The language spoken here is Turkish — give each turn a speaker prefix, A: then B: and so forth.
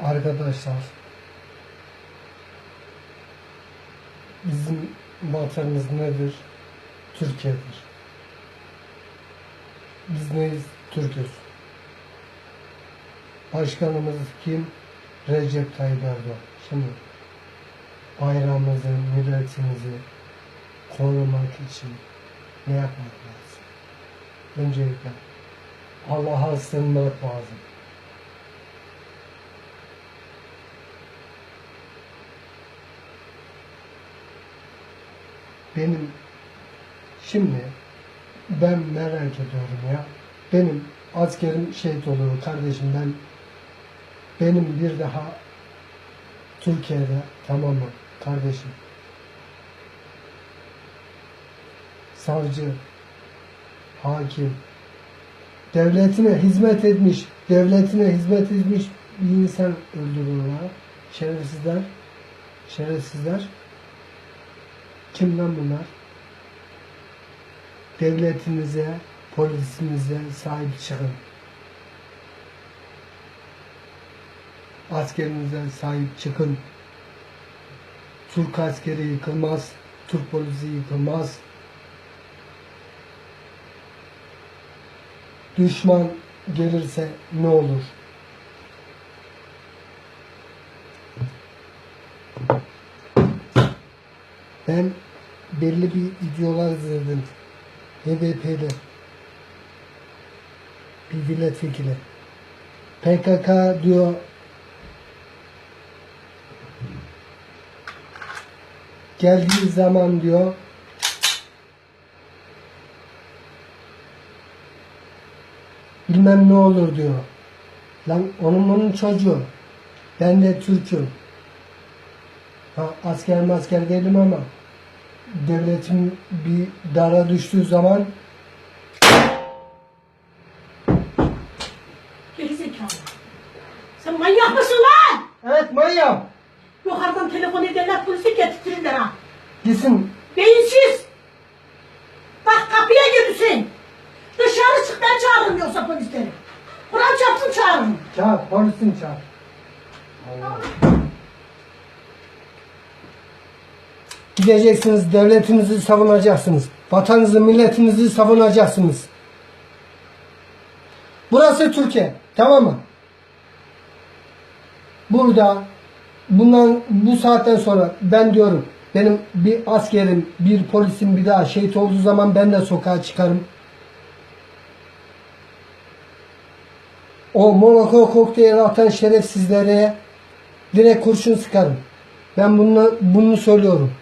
A: Arkadaşlar bizim vatanımız nedir? Türkiye'dir. Biz neyiz? Türk'üz. Başkanımız kim? Recep Tayyip Erdoğan. Şimdi bayrağımızı, milletimizi korumak için ne yapmak lazım? Öncelikle Allah'a sığınmak lazım. Benim şimdi ben merak ediyorum ya. Benim askerim şehit oluyor kardeşim ben benim bir daha Türkiye'de tamam mı kardeşim? Savcı hakim devletine hizmet etmiş devletine hizmet etmiş bir insan öldürüyorlar şerefsizler şerefsizler Kimden bunlar? Devletinize, polisinize sahip çıkın. Askerinize sahip çıkın. Türk askeri yıkılmaz. Türk polisi yıkılmaz. Düşman gelirse ne olur? Ben belli bir videolar izledim. HDP'li bir milletvekili. PKK diyor geldiği zaman diyor bilmem ne olur diyor. Lan onun bunun çocuğu. Ben de Türk'üm. Ha, asker masker değilim ama devletim bir dara düştüğü zaman
B: Gerizekalı. Sen manyak mısın lan?
A: evet Maya
B: Yukarıdan telefon ederler polisi getirtirirler ha.
A: gitsin
B: Beyinsiz. Bak kapıya girsin. Dışarı çık ben çağırırım yoksa polisleri. Kur'an çarpsın çağırırım.
A: çağır polisin çağır. Gideceksiniz devletinizi savunacaksınız. Vatanınızı milletinizi savunacaksınız. Burası Türkiye. Tamam mı? Burada bundan bu saatten sonra ben diyorum benim bir askerim, bir polisim bir daha şehit olduğu zaman ben de sokağa çıkarım. O Monaco kokteyl atan şerefsizlere direkt kurşun sıkarım. Ben bunu, bunu söylüyorum.